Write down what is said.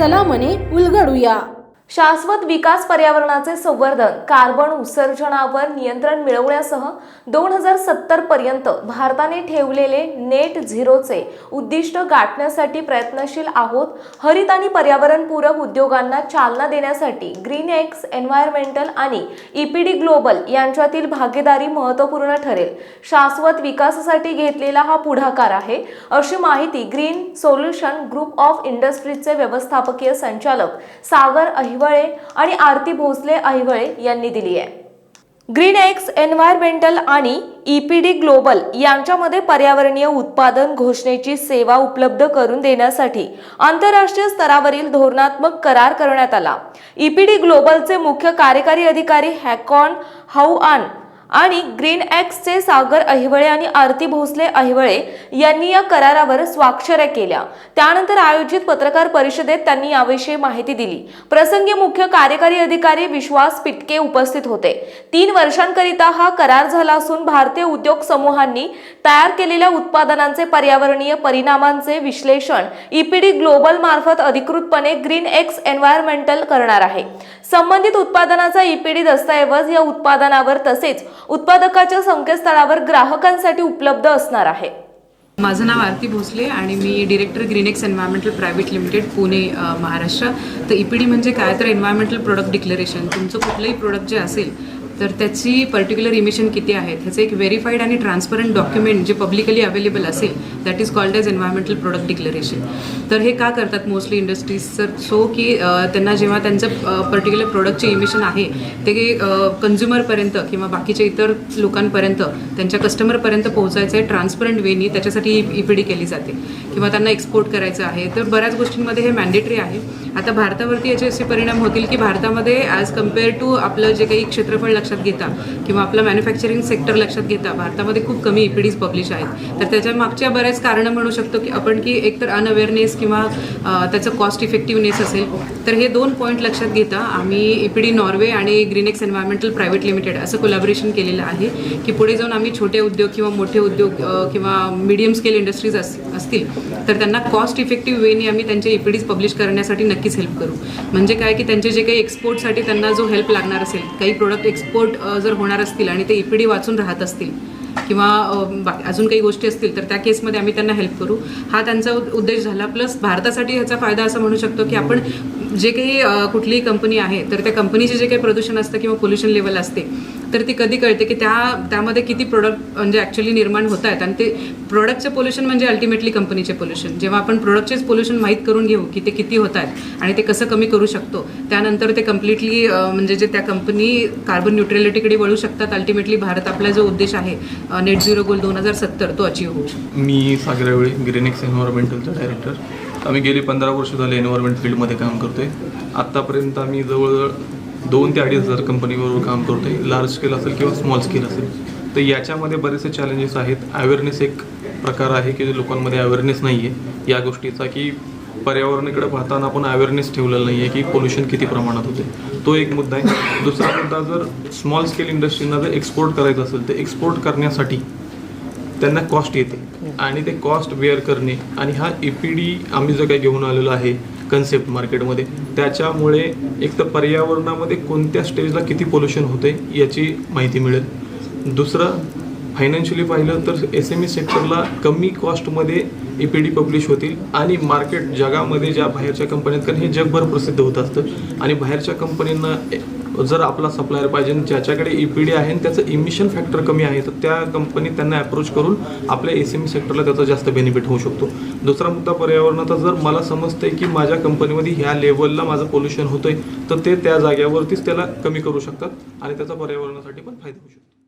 चला मने उलगडूया. शाश्वत विकास पर्यावरणाचे संवर्धन कार्बन उत्सर्जनावर नियंत्रण मिळवण्यासह दोन हजार सत्तर पर्यंत भारताने ठेवलेले नेट झिरोचे उद्दिष्ट गाठण्यासाठी प्रयत्नशील आहोत. हरित आणि पर्यावरणपूरक उद्योगांना चालना देण्यासाठी ग्रीन एक्स एन्व्हायरमेंटल आणि ईपीडी ग्लोबल यांच्यातील भागीदारी महत्त्वपूर्ण ठरेल. शाश्वत विकासासाठी घेतलेला हा पुढाकार आहे अशी माहिती ग्रीन सोल्युशन ग्रुप ऑफ इंडस्ट्रीजचे व्यवस्थापकीय संचालक सागर अहिवळे आणि आरती भोसले अहिवळे यांनी दिली आहे. ग्रीन एक्स एन्व्हायरमेंटल आणि ईपीडी ग्लोबल यांच्यामध्ये पर्यावरणीय उत्पादन घोषणेची सेवा उपलब्ध करून देण्यासाठी आंतरराष्ट्रीय स्तरावरील धोरणात्मक करार करण्यात आला. ईपीडी ग्लोबलचे मुख्य कार्यकारी अधिकारी हॅकॉन हाऊ आन आणि ग्रीन एक्सचे सागर अहिवळे आणि आरती भोसले अहिवळे यांनी या करारावर स्वाक्षऱ्या केल्या. त्यानंतर आयोजित पत्रकार परिषदेत त्यांनी याविषयी माहिती दिली. प्रसंगी मुख्य कार्यकारी अधिकारी विश्वास पिटके उपस्थित होते. तीन वर्षांकरिता हा करार झाला असून भारतीय उद्योग समूहांनी तयार केलेल्या उत्पादनांचे पर्यावरणीय परिणामांचे विश्लेषण ईपीडी ग्लोबल मार्फत अधिकृतपणे ग्रीन एक्स एन्व्हायरमेंटल करणार आहे. संबंधित उत्पादनाचा ईपीडी दस्तऐवज या उत्पादनावर तसेच उत्पादकाच्या संकेतस्थळावर ग्राहकांसाठी उपलब्ध असणार आहे. माझं नाव आरती भोसले आणि मी director Greenex environmental private limited Pune Maharashtra. तर ई पी डी म्हणजे काय? तर एन्व्हायरमेंटल प्रोडक्ट डिक्लेरेशन तुमचं कुठलंही प्रोडक्ट जे असेल तर त्याची पर्टिक्युलर इमिशन किती आहेत ह्याचं एक व्हेरीफाईड आणि ट्रान्सपरंट डॉक्युमेंट जे पब्लिकली अवेलेबल असेल that is called as environmental product declaration तर हे का करतात मोस्टली इंडस्ट्रीज सर सो की त्यांना जेव्हा त्यांचं पर्टिक्युलर प्रोडक्टचे इमिशन आहे ते कन्झ्युमरपर्यंत किंवा बाकीच्या इतर लोकांपर्यंत त्यांच्या कस्टमरपर्यंत पोहोचायचं आहे ट्रान्सपरंट वेनी त्याच्यासाठी ई पी डी केली जाते. किंवा त्यांना एक्सपोर्ट करायचं आहे. तर बऱ्याच गोष्टींमध्ये हे मॅन्डेटरी आहे. आता भारतावरती याचे असे परिणाम होतील की भारतामध्ये ॲज कंपेअर टू आपलं जे काही क्षेत्रफळ लक्षात घेता किंवा आपलं मॅन्युफॅक्चरिंग सेक्टर लक्षात घेता भारतामध्ये खूप कमी ईपीडीज पब्लिश आहेत. तर त्याच्या मागच्या बऱ्याच कारणं म्हणू शकतो की आपण की एकतर अनअवेअरनेस किंवा त्याचं कॉस्ट इफेक्टिव्हनेस असेल तर हे दोन पॉईंट लक्षात घेता आम्ही ईपीडी नॉर्वे आणि ग्रीनेक्स एन्व्हायरमेंटल प्रायव्हेट लिमिटेड असं कोलॅबोरेशन केलेलं आहे की पुढे जाऊन आम्ही छोटे उद्योग किंवा मोठे उद्योग किंवा मीडियम स्केल इंडस्ट्रीज अस असतील तर त्यांना कॉस्ट इफेक्टिव्ह वेने आम्ही त्यांचे ईपीडीज पब्लिश करण्यासाठी नक्कीच हेल्प करू. म्हणजे काय की त्यांचे जे काही एक्सपोर्टसाठी त्यांना जो हेल्प लागणार असेल काही प्रोडक्ट एक्सपोर्ट जर होणार असतील आणि ते ईपीडी वाचून राहत असतील किंवा बाकी अजून काही गोष्टी असतील तर त्या केसमध्ये आम्ही त्यांना हेल्प करू. हा त्यांचा उद्देश झाला. प्लस भारतासाठी ह्याचा फायदा असं म्हणू शकतो की आपण जे काही कुठलीही कंपनी आहे तर त्या कंपनीचे जे काही प्रदूषण असतं किंवा पोल्युशन लेवल असते तर ती कधी कळते की त्या त्यामध्ये किती प्रोडक्ट म्हणजे ॲक्च्युली निर्माण होत आहेत आणि ते प्रोडक्टचे पोल्युशन म्हणजे अल्टिमेटली कंपनीचे पोल्युशन जेव्हा आपण प्रोडक्टचेच पोल्युशन माहीत करून घेऊ की ते किती होत आहेत आणि ते कसं कमी करू शकतो त्यानंतर ते कम्प्लिटली म्हणजे जे त्या कंपनी कार्बन न्यूट्रलिटीकडे वळू शकतात अल्टिमेटली भारत आपला जो उद्देश आहे नेट झिरो गोल दोन हजार सत्तर तो अचीव होऊ शकतो. मी सागरावेळी ग्रीनेक्स एन्व्हायरमेंटलचा डायरेक्टर आम्ही गेली पंधरा वर्ष झाले एन्व्हायरमेंट फील्डमध्ये काम करतोय. आत्तापर्यंत आम्ही जवळजवळ दोन ते अडीच हजार कंपनीबरोबर काम करतोय. लार्ज स्केल असेल किंवा स्मॉल स्केल असेल. तर याच्यामध्ये बरेचसे चॅलेंजेस आहेत. अवेअरनेस एक प्रकार आहे की लोकांमध्ये अवेअरनेस नाही आहे या गोष्टीचा की पर्यावरणाकडे पाहताना आपण अवेअरनेस ठेवलेलं नाही आहे की पोल्युशन किती प्रमाणात होते तो एक मुद्दा आहे. दुसरा मुद्दा जर स्मॉल स्केल इंडस्ट्रीना जर एक्सपोर्ट करायचं असेल तर एक्सपोर्ट करण्यासाठी त्यांना कॉस्ट येते. आणि ते कॉस्ट बेअर करणे. आणि हा ई पी डी आम्ही जो काही घेऊन आलेलो आहे कन्सेप्ट मार्केटमध्ये त्याच्यामुळे एक तर पर्यावरणामध्ये कोणत्या स्टेजला किती पोल्युशन होते याची माहिती मिळेल. दुसरं फायनान्शियली पाहिलं तर एस एम ई सेक्टरला कमी कॉस्टमध्ये ई पी डी पब्लिश होतील आणि मार्केट जगामध्ये ज्या बाहेरच्या कंपन्यात कारण हे जगभर प्रसिद्ध होत असतं आणि बाहेरच्या कंपनींना ए- जर आपला सप्लायर पाहिजे आणि ज्याच्याकडे ई पी डी आहे आणि त्याचं इमिशन फॅक्टर कमी आहे तर त्या कंपनी त्यांना अप्रोच करून आपल्या एस एम ई सेक्टरला त्याचा जास्त बेनिफिट होऊ शकतो. दुसरा मुद्दा पर्यावरणाचा जर मला समजतंय की माझ्या कंपनीमध्ये ह्या लेवलला माझं पोल्युशन होतंय तर ते त्या जाग्यावरतीच त्याला कमी करू शकतात आणि त्याचा पर्यावरणासाठी पण फायदा होऊ शकतो.